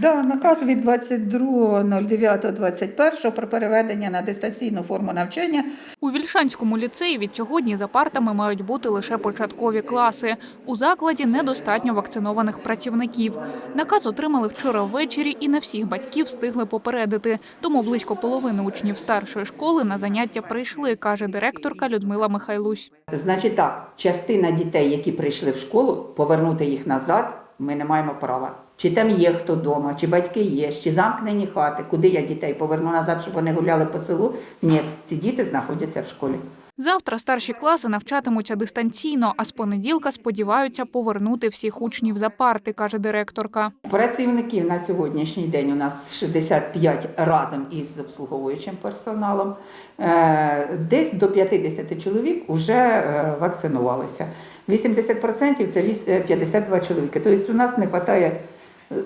Да, наказ від 22.09.21 про переведення на дистанційну форму навчання У Вільшанському ліцеї від сьогодні за партами мають бути лише початкові класи. У закладі недостатньо вакцинованих працівників. Наказ отримали вчора ввечері і не всіх батьків встигли попередити. Тому близько половини учнів старшої школи на заняття прийшли, каже директорка Людмила Михайлусь. Значить так, частина дітей, які прийшли в школу, повернути їх назад ми не маємо права. Чи там є хто вдома, чи батьки є, чи замкнені хати, куди я дітей поверну назад, щоб вони гуляли по селу? Ні, ці діти знаходяться в школі. Завтра старші класи навчатимуться дистанційно, а з понеділка сподіваються повернути всіх учнів за парти, каже директорка. Працівників на сьогоднішній день у нас 65 разом із обслуговуючим персоналом. Е, Десь до 50 чоловік вже вакцинувалися. 80% це віс- е, 52 чоловіки. Тобто у нас не вистачає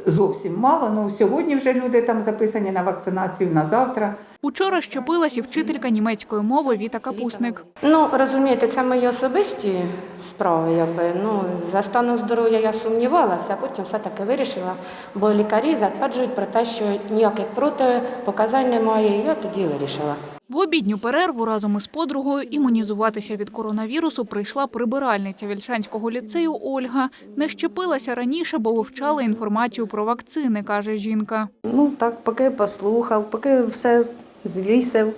зовсім мало. Ну, сьогодні вже люди там записані на вакцинацію на завтра. Учора щепилась і вчителька німецької мови Віта Капусник. Ну, розумієте, це мої особисті справи. Якби. Ну, за станом здоров'я я сумнівалася, а потім все-таки вирішила, бо лікарі затверджують про те, що ніяких протипоказань немає, і я тоді вирішила. В обідню перерву разом із подругою імунізуватися від коронавірусу прийшла прибиральниця Вільшанського ліцею Ольга. Не щепилася раніше, бо вивчала інформацію про вакцини, каже жінка. Ну так, поки послухав, поки все звісив,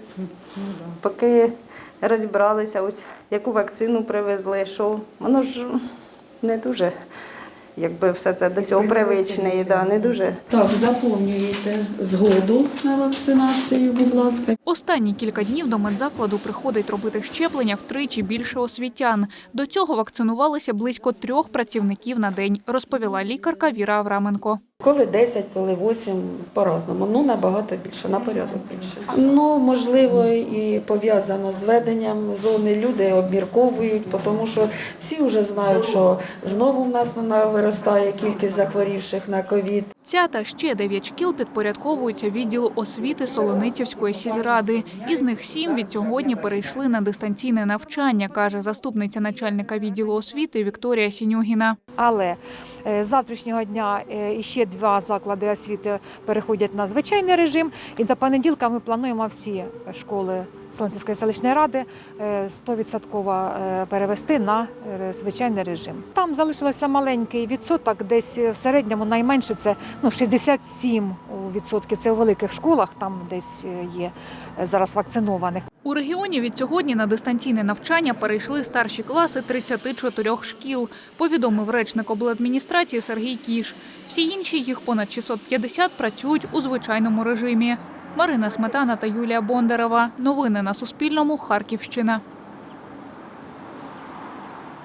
поки розібралися, ось яку вакцину привезли, що воно ж не дуже, якби все це до цього привичне, і да, не дуже. Так, заповнюєте згоду на вакцинацію, будь ласка. Останні кілька днів до медзакладу приходить робити щеплення втричі більше освітян. До цього вакцинувалися близько трьох працівників на день, розповіла лікарка Віра Авраменко. Коли 10, коли 8, по-разному. Ну, набагато більше, на порядок більше. Ну, можливо, і пов'язано з веденням зони. Люди обмірковують, тому що всі вже знають, що знову в нас виростає кількість захворівших на ковід. Ця та ще дев'ять шкіл підпорядковуються відділу освіти Солоницівської сільради. Із них сім від сьогодні перейшли на дистанційне навчання, каже заступниця начальника відділу освіти Вікторія Сінюгіна. Але е, з завтрашнього дня е, іще два заклади освіти переходять на звичайний режим. І до понеділка ми плануємо всі школи Солонцівської селищної ради е, 100% е, перевести на звичайний режим. Там залишилося маленький відсоток, десь в середньому найменше це ну, 67 відсотків. Це у великих школах, там десь е, є е, зараз вакцинованих. У регіоні від сьогодні на дистанційне навчання перейшли старші класи 34 шкіл, повідомив речник обладміністрації Сергій Кіш. Всі інші, їх понад 650, працюють у звичайному режимі. Марина Сметана та Юлія Бондарева. Новини на Суспільному. Харківщина.